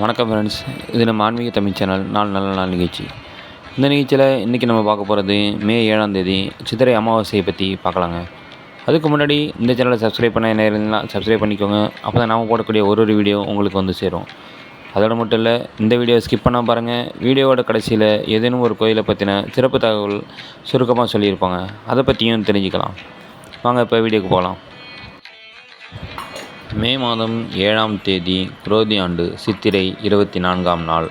வணக்கம் ஃப்ரெண்ட்ஸ் இது நம்ம ஆன்மீக தமிழ் சேனல் நாள் நல்ல நாள் நிகழ்ச்சி. இந்த நிகழ்ச்சியில் இன்றைக்கி நம்ம பார்க்க போகிறது மே ஏழாம் தேதி சித்திரை அமாவாசையை பற்றி பார்க்கலாங்க. அதுக்கு முன்னாடி இந்த சேனலை சப்ஸ்கிரைப் பண்ண நேரம் சப்ஸ்கிரைப் பண்ணிக்கோங்க. அப்போ தான் நாம் போடக்கூடிய ஒரு ஒரு வீடியோ உங்களுக்கு வந்து சேரும். அதோட மட்டும் இல்லை இந்த வீடியோ ஸ்கிப் பண்ணால் பாருங்கள் வீடியோவோட கடைசியில் ஏதேனும் ஒரு கோயிலை பற்றின சிறப்பு தகவல் சுருக்கமாக சொல்லியிருப்பாங்க. அதை பற்றியும் தெரிஞ்சுக்கலாம். வாங்க இப்போ வீடியோக்கு போகலாம். மே மாதம் ஏழாம் தேதி குரோதி ஆண்டு சித்திரை இருபத்தி நான்காம் நாள்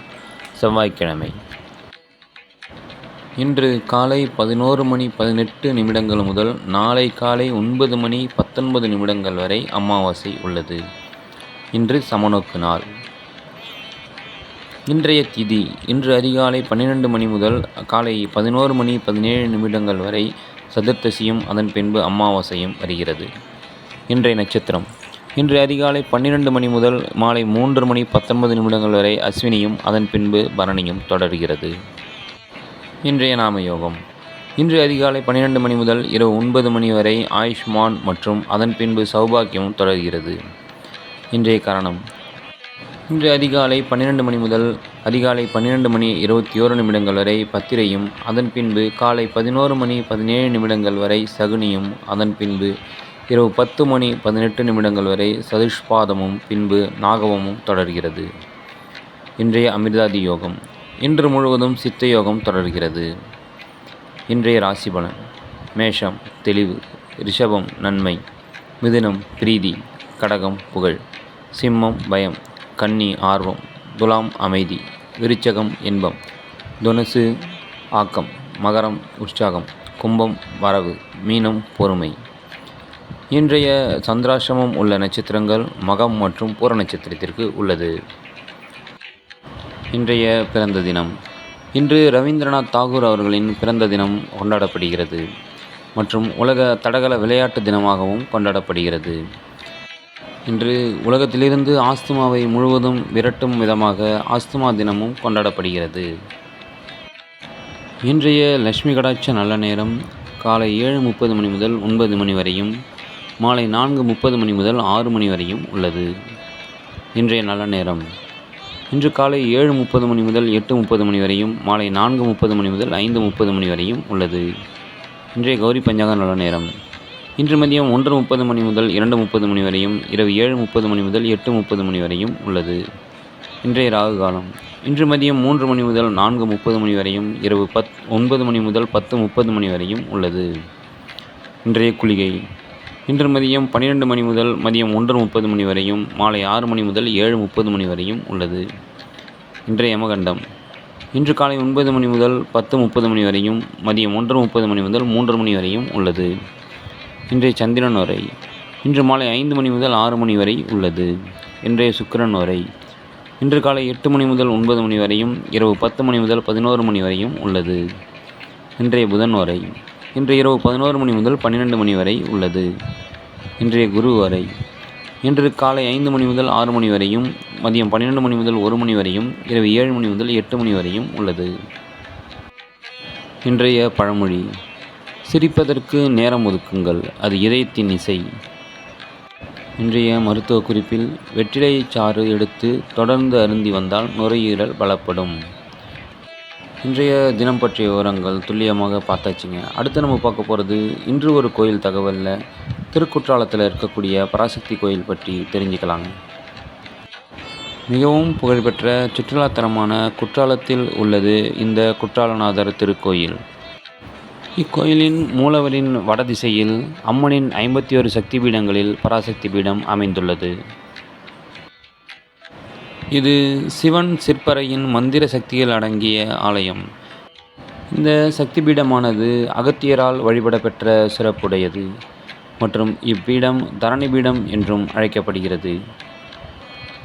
செவ்வாய்க்கிழமை. இன்று காலை பதினோரு மணி பதினெட்டு நிமிடங்கள் முதல் நாளை காலை ஒன்பது மணி பத்தொன்பது நிமிடங்கள் வரை அமாவாசை உள்ளது. இன்று சமநோக்கு நாள். இன்றைய திதி இன்று அதிகாலை பன்னிரெண்டு மணி முதல் காலை பதினோரு மணி பதினேழு நிமிடங்கள் வரை சதுர்த்தசியும் அதன் பின்பு அமாவாசையும் வருகிறது. இன்றைய நட்சத்திரம். இன்று அதிகாலை பன்னிரண்டு மணி முதல் மாலை மூன்று மணி பத்தொன்பது நிமிடங்கள் வரை அஸ்வினியும் அதன் பின்பு பரணியும் தொடர்கிறது. இன்றைய நாம யோகம் இன்று அதிகாலை பன்னிரெண்டு மணி முதல் இரவு ஒன்பது மணி வரை ஆயுஷ்மான் மற்றும் அதன் பின்பு சௌபாக்கியம் தொடர்கிறது. இன்றைய காரணம். இன்று அதிகாலை பன்னிரெண்டு மணி முதல் அதிகாலை பன்னிரெண்டு மணி இருபத்தி ஓரு நிமிடங்கள் வரை பத்திரையும் அதன் பின்பு காலை பதினோரு மணி பதினேழு நிமிடங்கள் வரை சகுனியும் அதன் பின்பு இரவு பத்து மணி பதினெட்டு நிமிடங்கள் வரை சதுஷ்பாதமும் பின்பு நாகவமும் தொடர்கிறது. இன்றைய அமிர்தாதி யோகம். இன்று முழுவதும் சித்த யோகம் தொடர்கிறது. இன்றைய ராசி பலன். மேஷம் தெளிவு ரிஷபம் நன்மை. மிதுனம் பிரீதி கடகம் புகழ். சிம்மம் பயம் கன்னி ஆர்வம் துலாம் அமைதி விருச்சகம் இன்பம். துனசு ஆக்கம் மகரம் உற்சாகம் கும்பம் வரவு மீனம் பொறுமை. இன்றைய சந்திராசிரமம் உள்ள நட்சத்திரங்கள் மகம் மற்றும் பூர நட்சத்திரத்திற்கு உள்ளது. இன்றைய பிறந்த தினம். இன்று ரவீந்திரநாத் தாகூர் அவர்களின் பிறந்த தினம் கொண்டாடப்படுகிறது மற்றும் உலக தடகள விளையாட்டு தினமாகவும் கொண்டாடப்படுகிறது. இன்று உலகத்திலிருந்து ஆஸ்துமாவை முழுவதும் விரட்டும் விதமாக ஆஸ்துமா தினமும் கொண்டாடப்படுகிறது. இன்றைய லட்சுமி கடாட்ச நல்ல நேரம் காலை ஏழு முப்பது மணி முதல் ஒன்பது மணி வரையும் மாலை நான்கு முப்பது மணி முதல் ஆறு மணி வரையும் உள்ளது இன்றைய நல்ல நேரம் இன்று காலை ஏழு முப்பது மணி முதல் எட்டு முப்பது மணி வரையும் மாலை நான்கு முப்பது மணி முதல் ஐந்து முப்பது மணி வரையும் உள்ளது இன்றைய கௌரி பஞ்சாங்க நல்ல நேரம் இன்று மதியம் ஒன்று முப்பது மணி முதல் இரண்டு முப்பது மணி வரையும் இரவு ஏழு முப்பது மணி முதல் எட்டு முப்பது மணி வரையும் உள்ளது இன்றைய ராகு காலம் இன்று மதியம் மூன்று மணி முதல் நான்கு முப்பது மணி வரையும் இரவு பத் ஒன்பது மணி முதல் பத்து முப்பது மணி வரையும் உள்ளது இன்றைய குளிகை இன்று மதியம் பன்னிரெண்டு மணி முதல் மதியம் ஒன்று முப்பது மணி வரையும் மாலை ஆறு மணி முதல் ஏழு முப்பது மணி வரையும் உள்ளது. இன்றைய யமகண்டம். இன்று காலை ஒன்பது மணி முதல் பத்து முப்பது மணி வரையும் மதியம் ஒன்று முப்பது மணி முதல் மூன்று மணி வரையும் உள்ளது. இன்றைய சந்திரன் வரை இன்று மாலை ஐந்து மணி முதல் ஆறு மணி வரை உள்ளது. இன்றைய சுக்கிரன் வரை இன்று காலை எட்டு மணி முதல் ஒன்பது மணி வரையும் இரவு பத்து மணி முதல் பதினோரு மணி வரையும் உள்ளது. இன்றைய புதன் வரை இன்று இரவு பதினோரு மணி முதல் பன்னிரெண்டு மணி வரை உள்ளது. இன்றைய குரு வரை. இன்று காலை ஐந்து மணி முதல் ஆறு மணி வரையும் மதியம் பன்னிரெண்டு மணி முதல் ஒரு மணி வரையும் இரவு ஏழு மணி முதல் எட்டு மணி வரையும் உள்ளது. இன்றைய பழமொழி சிரிப்பதற்கு நேரம் ஒதுக்குங்கள் அது இதயத்தின் இசை. இன்றைய மருத்துவ குறிப்பில் வெற்றிலை சாறு எடுத்து தொடர்ந்து அருந்தி வந்தால் நுரையீரல் பலப்படும். இன்றைய தினம் பற்றிய விவரங்கள் துல்லியமாக பார்த்தாச்சுங்க. அடுத்து நம்ம பார்க்க போகிறது இன்று ஒரு கோயில் தகவலில் திருக்குற்றாலத்தில் இருக்கக்கூடிய பராசக்தி கோயில் பற்றி தெரிஞ்சுக்கலாங்க. மிகவும் புகழ்பெற்ற சுற்றுலாத்தலமான குற்றாலத்தில் உள்ளது இந்த குற்றாலநாதர் திருக்கோயில். இக்கோயிலின் மூலவரின் வடதிசையில் அம்மனின் ஐம்பத்தி ஒரு சக்தி பீடங்களில் பராசக்தி பீடம் அமைந்துள்ளது. இது சிவன் சிற்பரையின் மந்திர சக்திகள் அடங்கிய ஆலயம். இந்த சக்தி பீடமானது அகத்தியரால் வழிபடப்பெற்ற சிறப்புடையது மற்றும் இப்பீடம் தரணி பீடம் என்றும் அழைக்கப்படுகிறது.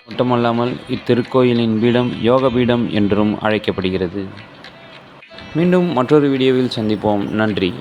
மட்டுமல்லாமல் இத்திருக்கோயிலின் பீடம் யோக பீடம் என்றும் அழைக்கப்படுகிறது. மீண்டும் மற்றொரு வீடியோவில் சந்திப்போம். நன்றி.